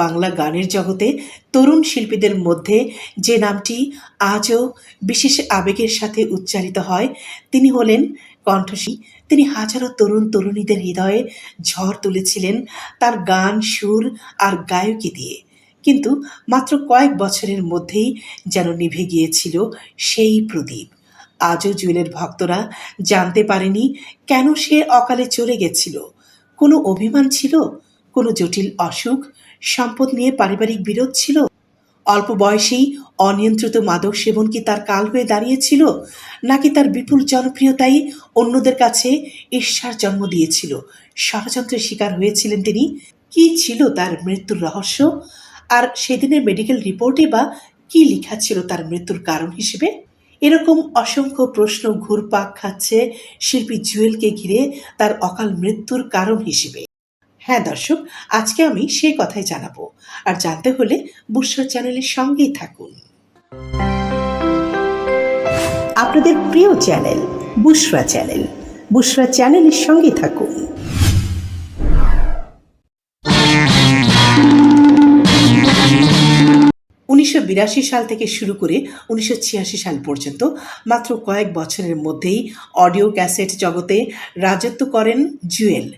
বাংলা গানের জগতে তরুণ শিল্পীদের মধ্যে যে নামটি আজও বিশেষ আবেগের সাথে উচ্চারিত হয়, তিনি হলেন কণ্ঠশী তিনি হাজারো তরুণ তরুণীদের হৃদয়ে ঝড় তুলেছিলেন তার গান, সুর আর গায়কী দিয়ে। কিন্তু মাত্র কয়েক বছরের মধ্যেই যেন নিভে গিয়েছিল সেই প্রদীপ। আজও জুয়েলের ভক্তরা জানতে পারেনি কেন সে অকালে চলে গেছিল। কোনো অভিমান ছিল? কোনো জটিল অসুখ? সম্পদ নিয়ে পারিবারিক বিরোধ ছিল? অল্প বয়সেই অনিয়ন্ত্রিত মাদক সেবন কি তার কাল হয়ে দাঁড়িয়েছিল? নাকি তার বিপুল জনপ্রিয়তাই অন্যদের কাছে ঈর্ষার জন্ম দিয়েছিল? ষড়যন্ত্রের শিকার হয়েছিলেন তিনি। কি ছিল তার মৃত্যুর রহস্য? আর সেদিনের মেডিকেল রিপোর্টে বা কি লেখা ছিল তার মৃত্যুর কারণ হিসেবে? এরকম অসংখ্য প্রশ্ন ঘুরপাক খাচ্ছে শিল্পী জুয়েলকে ঘিরে তার অকাল মৃত্যুর কারণ হিসেবে। হ্যাঁ দর্শক, আজকে আমি সেই কথাই জানাব। আর জানতে হলে বুসরা চ্যানেলের সঙ্গেই থাকুন। আপনাদের প্রিয় চ্যানেল বুসরা চ্যানেল। বুসরা চ্যানেলের সঙ্গেই থাকুন। উনিশশো বিরাশি সাল থেকে শুরু করে উনিশশো ছিয়াশি সাল পর্যন্ত মাত্র কয়েক বছরের মধ্যেই অডিও ক্যাসেট জগতে রাজত্ব করেন জুয়েল।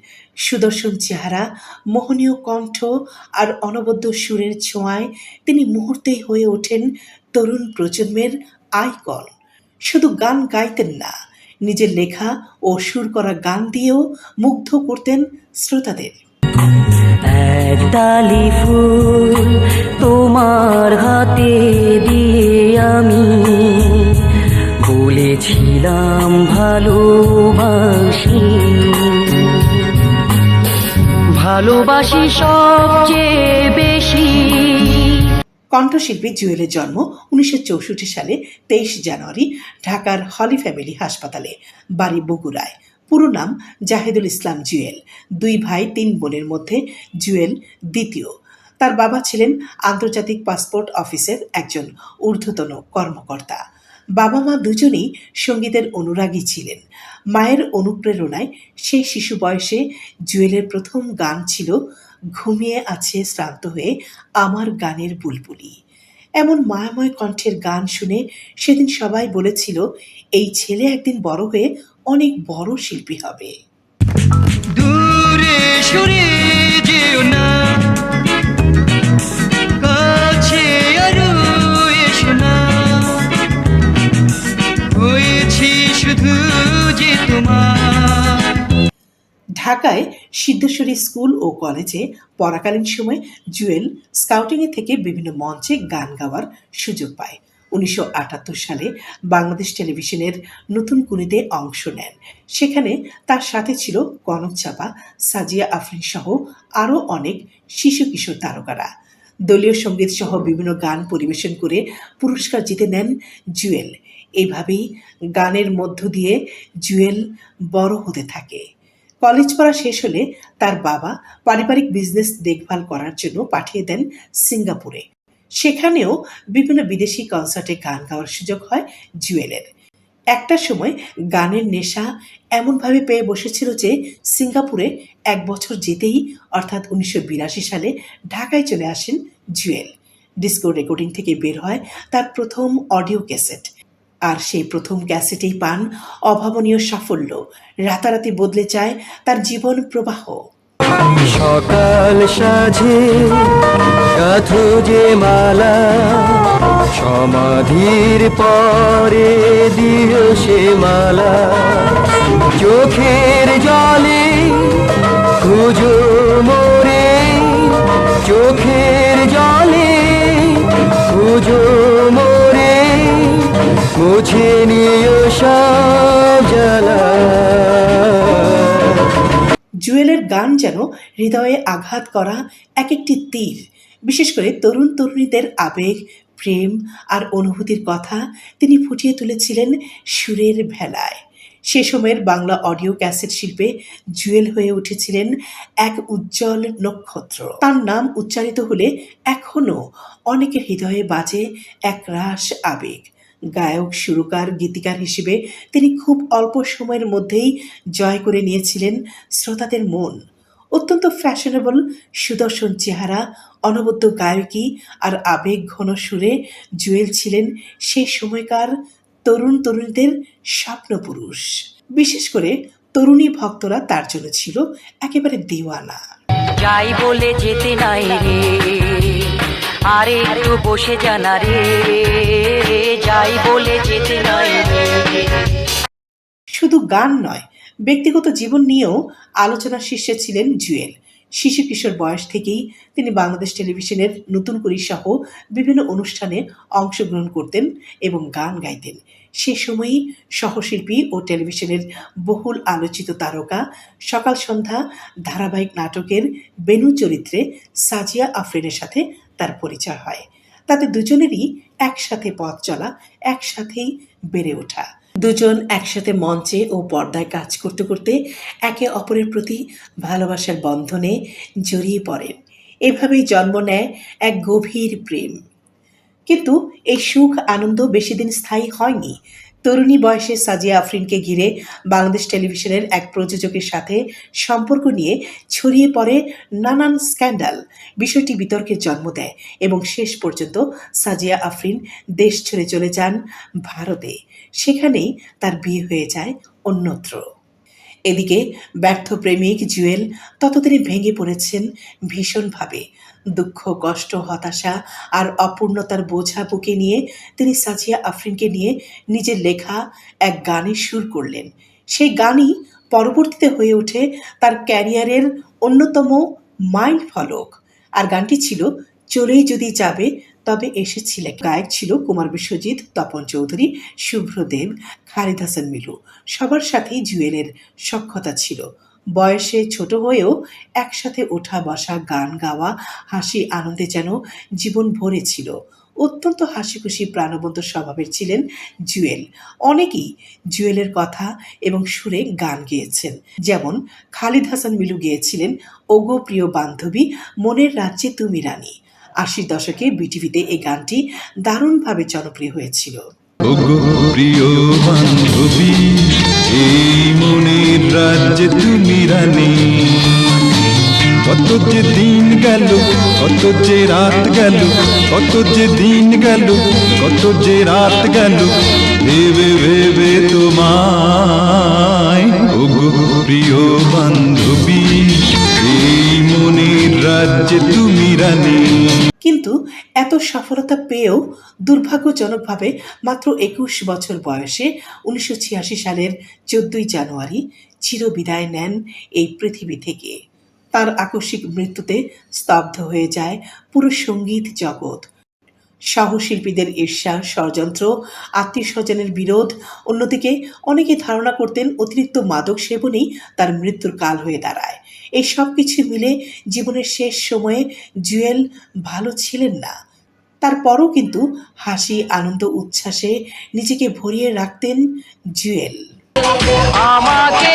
সুদর্শন চেহারা, মোহনীয় কণ্ঠ আর অনবদ্য সুরের ছোঁয়ায় তিনি মুহূর্তেই হয়ে ওঠেন তরুণ প্রজন্মের আইকন। শুধু গান গাইতেন না, নিজের লেখা ও সুর করা গান দিয়েও মুগ্ধ করতেন শ্রোতাদের। ডালি ফুল তোমার হাতে দিয়ে আমি বলেছিলাম ভালোবাসি ভালোবাসি সবচেয়ে বেশি। কণ্ঠশিল্পী জুয়েলের জন্ম উনিশশো চৌষট্টি সালে তেইশ জানুয়ারি ঢাকার হলি ফ্যামিলি হাসপাতালে, বাড়ি বগুড়ায়। পুরো নাম জাহেদুল ইসলাম জুয়েল। দুই ভাই, তিন বোনের মধ্যে জুয়েল দ্বিতীয়। তার বাবা ছিলেন আন্তর্জাতিক পাসপোর্ট অফিসের একজন ঊর্ধ্বতন কর্মকর্তা। বাবা মা দুজনেই সঙ্গীতের অনুরাগী ছিলেন। মায়ের অনুপ্রেরণায় সেই শিশু বয়সে জুয়েলের প্রথম গান ছিল, ঘুমিয়ে আছে শ্রান্ত হয়ে আমার গানের বুলবুলি। এমন মায়াময় কণ্ঠের গান শুনে সেদিন সবাই বলেছিল, এই ছেলে একদিন বড় হয়ে অনেক বড় শিল্পী হবে। দূরে না। ঢাকায় সিদ্ধেশ্বরী স্কুল ও কলেজে পড়াকালীন সময় জুয়েল স্কাউটিংয়ে থেকে বিভিন্ন মঞ্চে গান গাওয়ার সুযোগ পায়। উনিশশো আটাত্তর সালে বাংলাদেশ টেলিভিশনের নতুন কুনিতে অংশ নেন। সেখানে তার সাথে ছিল কনক চাপা, সাজিয়া আফরিন সহ আরও অনেক শিশু কিশোর তারকারা। দলীয় সংগীত সহ বিভিন্ন গান পরিবেশন করে পুরস্কার জিতে নেন জুয়েল। এইভাবেই গানের মধ্য দিয়ে জুয়েল বড় হতে থাকে। কলেজ পড়া শেষ হলে তার বাবা পারিবারিক বিজনেস দেখভাল করার জন্য পাঠিয়ে দেন সিঙ্গাপুরে। সেখানেও বিভিন্ন বিদেশি কনসার্টে গান গাওয়ার সুযোগ হয় জুয়েলের। একটা সময় গানের নেশা এমনভাবে পেয়ে বসেছিল যে সিঙ্গাপুরে এক বছর যেতেই অর্থাৎ উনিশশো বিরাশি সালে ঢাকায় চলে আসেন জুয়েল। ডিস্কো রেকর্ডিং থেকে বের হয় তার প্রথম অডিও ক্যাসেট। আর সেই প্রথম ক্যাসেটেই পান অভাবনীয় সাফল্য। রাতারাতি বদলে যায় তার জীবন প্রবাহ। সকাল সাজে গাথো যে মালা, সমাধির পরে দিও সে মালা। চোখের জলে খুঁজো মোরে, চোখের জলে খুঁজো মুছে নিও জুয়েলের গান যেন হৃদয়ে আঘাত করা এক একটি তীর, বিশেষ করে তরুণ তরুণীদের আবেগ, প্রেম আর অনুভূতির কথা তিনি ফুটিয়ে তুলেছিলেন সুরের ভেলায়। সে সময়ের বাংলা অডিও ক্যাসেট শিল্পে জুয়েল হয়ে উঠেছিলেন এক উজ্জ্বল নক্ষত্র। তার নাম উচ্চারিত হলে এখনও অনেকের হৃদয়ে বাজে এক রাস আবেগ। গায়ক, সুরকার, গীতিকার হিসেবে তিনি খুব অল্প সময়ের মধ্যেই জয় করে নিয়েছিলেন শ্রোতাদের মন। অত্যন্ত ফ্যাশনেবল সুদর্শন চেহারা, অনবদ্য গায়কী আর আবেগ ঘন সুরে জুয়েল ছিলেন সেই সময়কার তরুণ তরুণীদের স্বপ্নপুরুষ বিশেষ করে তরুণী ভক্তরা তার জন্য ছিল একেবারে দিওয়ানা। যাই বলে যেতে নাই রে। আরে একটু বসে জানা রে যাই বলে যেতে শুধু গান নয়, ব্যক্তিগত জীবন নিয়েও আলোচনার শীর্ষে ছিলেন জুয়েল। শিশু কিশোর বয়স থেকেই তিনি বাংলাদেশ টেলিভিশনের নতুন করি সহ বিভিন্ন অনুষ্ঠানে অংশগ্রহণ করতেন এবং গান গাইতেন। সে সময়ই সহশিল্পী ও টেলিভিশনের বহুল আলোচিত তারকা সকাল সন্ধ্যা ধারাবাহিক নাটকের বেনু চরিত্রে সাজিয়া আফরিনের সাথে তার পরিচয় হয়। তাদের দুজনেরই একসাথে পথ চলা, একসাথেই বেড়ে ওঠা। দুজন একসাথে মঞ্চে ও পর্দায় কাজ করতে করতে একে অপরের প্রতি ভালোবাসার বন্ধনে জড়িয়ে পড়েন এভাবেই জন্ম নেয় এক গভীর প্রেম। কিন্তু এই সুখ আনন্দ বেশি দিন স্থায়ী হয়নি। তরুণী বয়সে সাজিয়া আফরিনকে ঘিরে বাংলাদেশ টেলিভিশনের এক প্রযোজকের সাথে সম্পর্ক নিয়ে ছড়িয়ে পড়ে নানান স্ক্যান্ডাল। বিষয়টি বিতর্কের জন্ম দেয় এবং শেষ পর্যন্ত সাজিয়া আফরিন দেশ ছেড়ে চলে যান ভারতে। সেখানেই তার বিয়ে হয়ে যায় অন্যত্র। এদিকে ব্যর্থ প্রেমিক জুয়েল ততদিনে ভেঙে পড়েছেন ভীষণভাবে। দুঃখ, কষ্ট, হতাশা আর অপূর্ণতার বোঝা বুকে নিয়ে তিনি সাজিয়া আফরিনকে নিয়ে নিজের লেখা এক গানে সুর করলেন। সেই গানই পরবর্তীতে হয়ে ওঠে তার ক্যারিয়ারের অন্যতম মাইল ফলক। আর গানটি ছিল চলেই যদি যাবে, তবে এসেছিলেন গায়ক ছিল কুমার বিশ্বজিৎ, তপন চৌধুরী, শুভ্রদেব, খালিদ হাসান মিলু। সবার সাথেই জুয়েলের সক্ষতা ছিল। বয়সে ছোট হয়েও একসাথে ওঠা বসা গান গাওয়া, হাসি আনন্দে যেন জীবন ভরে ছিল। অত্যন্ত হাসি খুশি প্রাণবন্ত স্বভাবের ছিলেন জুয়েল। অনেকেই জুয়েলের কথা এবং সুরে গান গেয়েছেন। যেমন খালিদ হাসান মিলু গেয়েছিলেন, ওগো প্রিয় বান্ধবী, মনের রাজ্যে তুমি রানী। আশির দশকে বিটিভিতে এই গানটি দারুণভাবে জনপ্রিয় হয়েছিল। ওগো প্রিয় বান্ধবী, এই মনের রাজ্যে তুমি রানী। কত যে দিন গেল, কত যে রাত গেল, কত যে দিন গেল, কত যে রাত গেল, ভেবে ভেবে তোমায়, ওগো প্রিয় বান্ধবী, এই মনের রাজ্যে তুমি রানী। এত সফলতা পেয়েও দুর্ভাগ্যজনকভাবে মাত্র একুশ বছর বয়সে উনিশশো ছিয়াশি সালের চোদ্দই জানুয়ারি চিরবিদায় নেন এই পৃথিবী থেকে। তার আকস্মিক মৃত্যুতে স্তব্ধ হয়ে যায় পুরো সংগীত জগৎ। সহশিল্পীদের ঈর্ষা, ষড়যন্ত্র আত্মীয় স্বজনের বিরোধ, অন্যদিকে অনেকে ধারণা করতেন অতিরিক্ত মাদক সেবনেই তার মৃত্যুর কাল হয়ে দাঁড়ায়। এই সব কিছু মিলে জীবনের শেষ সময়ে জুয়েল ভালো ছিলেন না। তারপরও কিন্তু হাসি আনন্দ উচ্ছ্বাসে নিজেকে ভরিয়ে রাখতেন জুয়েল। আমাকে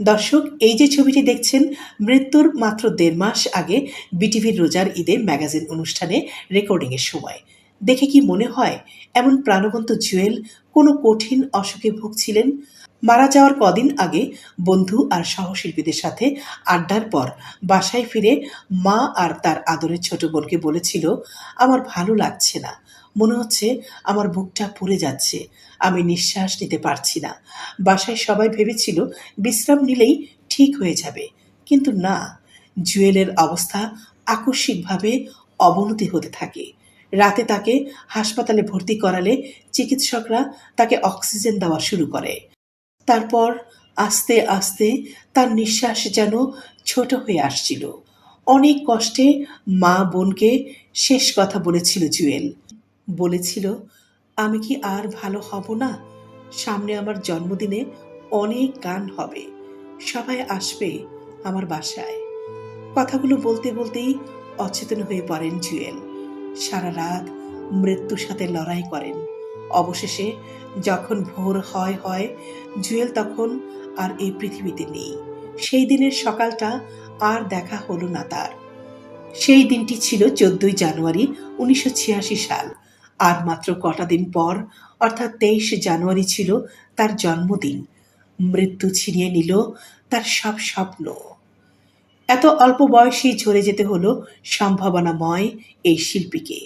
দর্শক, এই যে ছবিটি দেখছেন, মৃত্যুর মাত্র দেড় মাস আগে বিটিভির রোজার ঈদে ম্যাগাজিন অনুষ্ঠানে রেকর্ডিংয়ের সময়। দেখে কি মনে হয়, এমন প্রাণবন্ত জুয়েল কোনো কঠিন অসুখে ভুগছিলেন? মারা যাওয়ার কদিন আগে বন্ধু আর সহশিল্পীদের সাথে আড্ডার পর বাসায় ফিরে মা আর তার আদরের ছোট বোনকে বলেছিল, আমার ভালো লাগছে না। মনে হচ্ছে আমার বুকটা পুড়ে যাচ্ছে। আমি নিঃশ্বাস নিতে পারছি না। বাসায় সবাই ভেবেছিল বিশ্রাম নিলেই ঠিক হয়ে যাবে। কিন্তু না, জুয়েলের অবস্থা আকস্মিকভাবে অবনতি হতে থাকে। রাতে তাকে হাসপাতালে ভর্তি করালে চিকিৎসকরা তাকে অক্সিজেন দেওয়া শুরু করে। তারপর আস্তে আস্তে তার নিঃশ্বাস যেন ছোট হয়ে আসছিল। অনেক কষ্টে মা বোনকে শেষ কথা বলেছিল জুয়েল। বলেছিল, আমি কি আর ভালো হব না? সামনে আমার জন্মদিনে অনেক গান হবে। সবাই আসবে আমার বাসায়। কথাগুলো বলতে বলতেই অচেতন হয়ে পড়েন জুয়েল। সারা রাত মৃত্যুর সাথে লড়াই করেন। অবশেষে যখন ভোর হয় হয়, জুয়েল তখন আর এই পৃথিবীতে নেই। সেই দিনের সকালটা আর দেখা হলো না তার। সেই দিনটি ছিল চোদ্দই জানুয়ারি উনিশশো ছিয়াশি সাল। আর মাত্র কটা দিন পর, অর্থাৎ তেইশ জানুয়ারি ছিল তার জন্মদিন। মৃত্যু ছিনিয়ে নিল তার সব স্বপ্ন। এত অল্প বয়সেই ঝরে যেতে হলো সম্ভাবনাময় এই শিল্পীকে।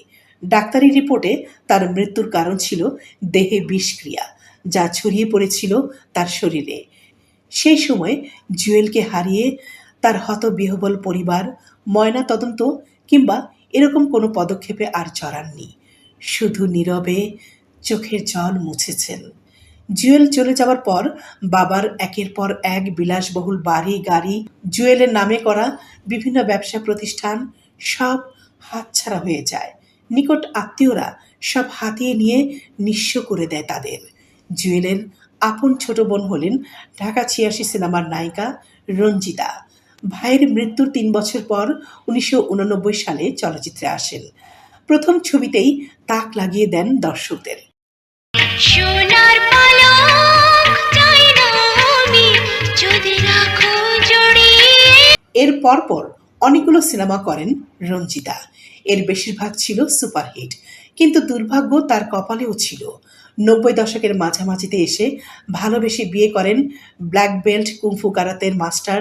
ডাক্তারি রিপোর্টে তার মৃত্যুর কারণ ছিল দেহে বিষক্রিয়া, যা ছড়িয়ে পড়েছিল তার শরীরে। সেই সময় জুয়েলকে হারিয়ে তার হতবিহবল পরিবার ময়না তদন্ত কিংবা এরকম কোনো পদক্ষেপে আর চড়াননি। শুধু নীরবে চোখের জল মুছেছেন। জুয়েল চলে যাওয়ার পর বাবার একের পর এক বিলাসবহুল বাড়ি গাড়ি, জুয়েলের নামে করা বিভিন্ন ব্যবসা প্রতিষ্ঠান সব হাতছাড়া হয়ে যায়। নিকট আত্মীয়রা সব হাতিয়ে নিয়ে নিঃস্ব করে দেয় তাদের। জুয়েলের আপন ছোট বোন হলেন ঢাকা ছিয়াশি সিনেমার নায়িকা রঞ্জিতা। ভাইয়ের মৃত্যুর তিন বছর পর উনিশশো উননব্বই সালে চলচ্চিত্রে আসেন। প্রথম ছবিতেই তাক লাগিয়ে দেন দর্শকদের। সোনার এর পরপর অনেকগুলো সিনেমা করেন রঞ্জিতা। এর বেশিরভাগ ছিল সুপারহিট কিন্তু দুর্ভাগ্য তার কপালেও ছিল। নব্বই দশকের মাঝামাঝিতে এসে ভালোবেসে বিয়ে করেন ব্ল্যাক বেল্ট কুংফু কারাতের মাস্টার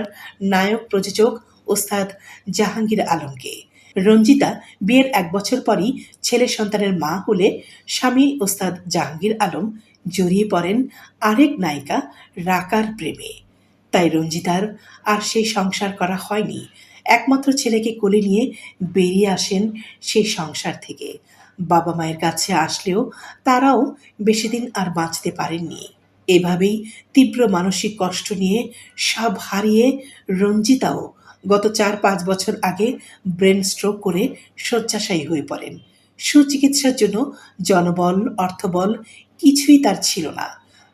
নায়ক প্রযোজক ওস্তাদ জাহাঙ্গীর আলমকে। রঞ্জিতা বিয়ের এক বছর পরই ছেলে সন্তানের মা হলে স্বামী ওস্তাদ জাহাঙ্গীর আলম জড়িয়ে পড়েন আরেক নায়িকা রাকার প্রেমে। তাই রঞ্জিতার আর সেই সংসার করা হয়নি। একমাত্র ছেলেকে কোলে নিয়ে বেরিয়ে আসেন সেই সংসার থেকে। বাবা মায়ের কাছে আসলেও তারাও বেশি দিন আর বাঁচতে পারেননি। এভাবেই তীব্র মানসিক কষ্ট নিয়ে সব হারিয়ে রঞ্জিতাও গত চার পাঁচ বছর আগে ব্রেন স্ট্রোক করে শয্যাশায়ী হয়ে পড়েন। সুচিকিৎসার জন্য জনবল, অর্থবল কিছুই তার ছিল না।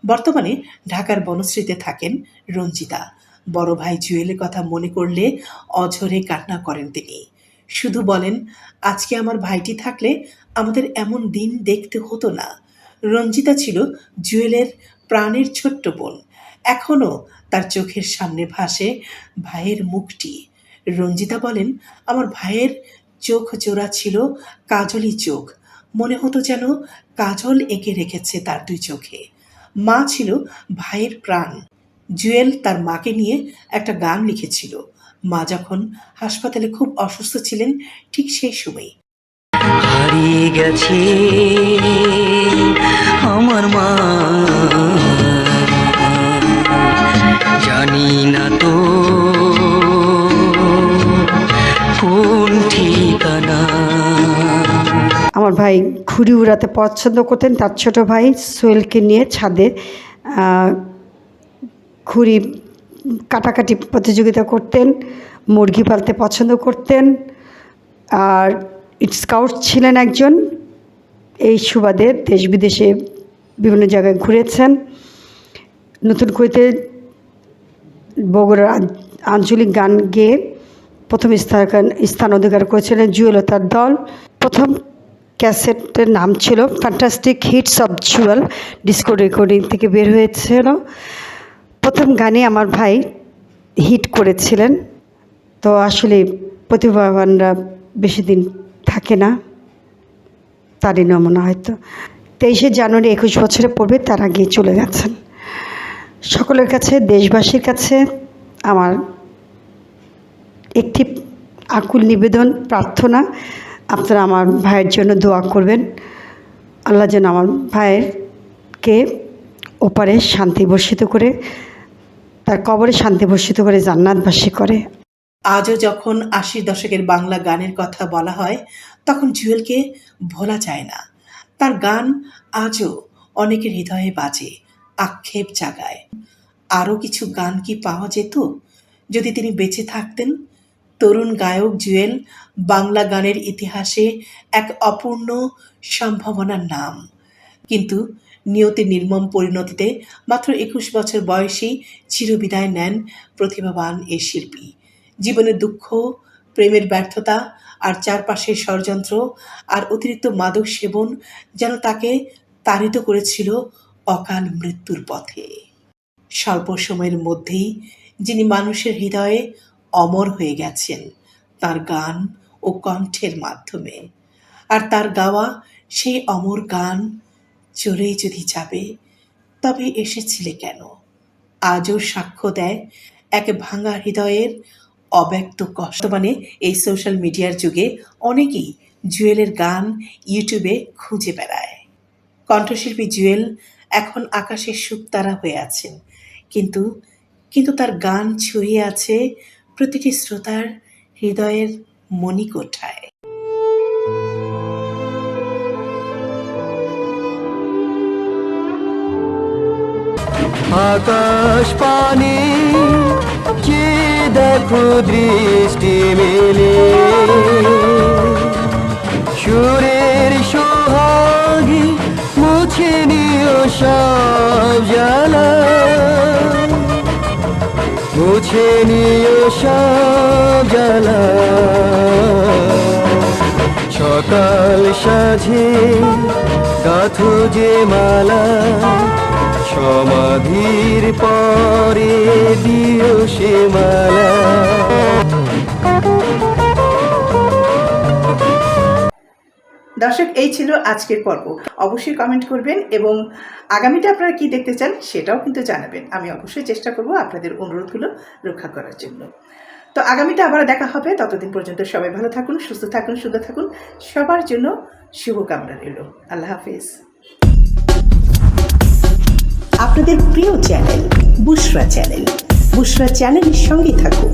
বর্তমানে ঢাকার বনশ্রীতে থাকেন রঞ্জিতা। বড় ভাই জুয়েলের কথা মনে করলে অঝরে কান্না করেন তিনি। শুধু বলেন, আজকে আমার ভাইটি থাকলে আমাদের এমন দিন দেখতে হতো না। রঞ্জিতা ছিল জুয়েলের প্রাণের ছোট্ট বোন। এখনও তার চোখের সামনে ভাসে ভাইয়ের মুখটি। রঞ্জিতা বলেন, আমার ভাইয়ের চোখ জোড়া ছিল কাজলি চোখ। মনে হতো যেন কাজল এঁকে রেখেছে তার দুই চোখে। মা ছিল ভাইয়ের প্রাণ। জুয়েল তার মাকে নিয়ে একটা গান লিখেছিল। মা যখন হাসপাতালে খুব অসুস্থ ছিলেন, ঠিক সেই সময়। হারিয়ে গেছে আমার মা। ভাই ঘুড়ি উড়াতে পছন্দ করতেন, তার ছোট ভাই সোহেলকে নিয়ে ছাদে ঘুড়ি কাটাকাটি প্রতিযোগিতা করতেন, মুরগি পালতে পছন্দ করতেন, আর স্কাউট ছিলেন একজন, এই সুবাদে দেশ বিদেশে বিভিন্ন জায়গায় ঘুরেছেন। নতুন কুয়েতে বগুড়ার আঞ্চলিক গান গেয়ে প্রথম স্থান স্থান অধিকার করেছিলেন জুয়েলতার দল। প্রথম ক্যাসেটের নাম ছিল fantastic hits of Jewel disco recording থেকে বের হয়েছিল। প্রথম গানে আমার ভাই হিট করেছিলেন। তো আসলে প্রতিভাবানরা বেশি দিন থাকে না, তারই নমুনা হয়তো। তেইশে জানুয়ারি একুশ বছরে পড়বে, তার আগে চলে গেছেন। সকলের কাছে, দেশবাসীর কাছে আমার একটি আকুল নিবেদন, প্রার্থনা। আপনারা আমার ভাইয়ের জন্য দোয়া করবেন। আল্লাহ যেন আমার ভাইয়েরকে ওপারে শান্তি বর্ষিত করে, তার কবরে শান্তি বর্ষিত করে, জান্নাতবাসী করে। আজও যখন আশির দশকের বাংলা গানের কথা বলা হয়, তখন জুয়েলকে ভোলা যায় না। তার গান আজও অনেকের হৃদয়ে বাজে, আক্ষেপ জাগায়। আরও কিছু গান কি পাওয়া যেত? যদি তিনি বেঁচে থাকতেন তরুণ গায়ক জুয়েল বাংলা গানের ইতিহাসে এক অপূর্ণ সম্ভাবনার নাম। কিন্তু নিয়তির নির্মম পরিণতিতে মাত্র একুশ বছর বয়সেই চিরবিদায় নেন প্রতিভাবান এ শিল্পী। জীবনের দুঃখ, প্রেমের ব্যর্থতা আর চারপাশের ষড়যন্ত্র আর অতিরিক্ত মাদক সেবন যেন তাকে তাড়িত করেছিল অকাল মৃত্যুর পথে। স্বল্প সময়ের মধ্যেই যিনি মানুষের হৃদয়ে অমর হয়ে গেছেন তার গান ও কণ্ঠের মাধ্যমে। আর তার গাওয়া সেই অমর গান চলেই যদি যাবে, তবে এসেছিলে কেন? আজও সাক্ষ্য দেয় এক ভাঙা হৃদয়ের অব্যক্ত কষ্ট। মানে এই সোশ্যাল মিডিয়ার যুগে অনেকেই জুয়েলের গান ইউটিউবে খুঁজে বেড়ায়। কণ্ঠশিল্পী জুয়েল এখন আকাশের সুক্তারা হয়ে আছেন। কিন্তু কিন্তু তার গান ছড়িয়ে আছে প্রতিটি শ্রোতার হৃদয়ের মণিকোঠায় আকাশ পানে যে দেখো দৃষ্টি মেলে, সুরের সোহাগী মুছে নিও সব জ্বালা। মুছে নিয়ে সব জ্বালা সকাল সাঝে গাথো যে মালা সমাধির পরে দিও সে মালা। দর্শক, এই ছিল আজকের পর্ব। অবশ্যই কমেন্ট করবেন এবং আগামীতে আপনারা কি দেখতে চান সেটাও কিন্তু জানাবেন। আমি অবশ্যই চেষ্টা করব আপনাদের অনুরোধগুলো রক্ষা করার জন্য। তো আগামীতে আবার দেখা হবে। ততদিন পর্যন্ত সবাই ভালো থাকুন, সুস্থ থাকুন, সুন্দর থাকুন। সবার জন্য শুভকামনা রইল। আল্লাহ হাফিজ। আপনাদের প্রিয় চ্যানেল, বুশরা চ্যানেল। বুশরা চ্যানেলের সঙ্গে থাকুন।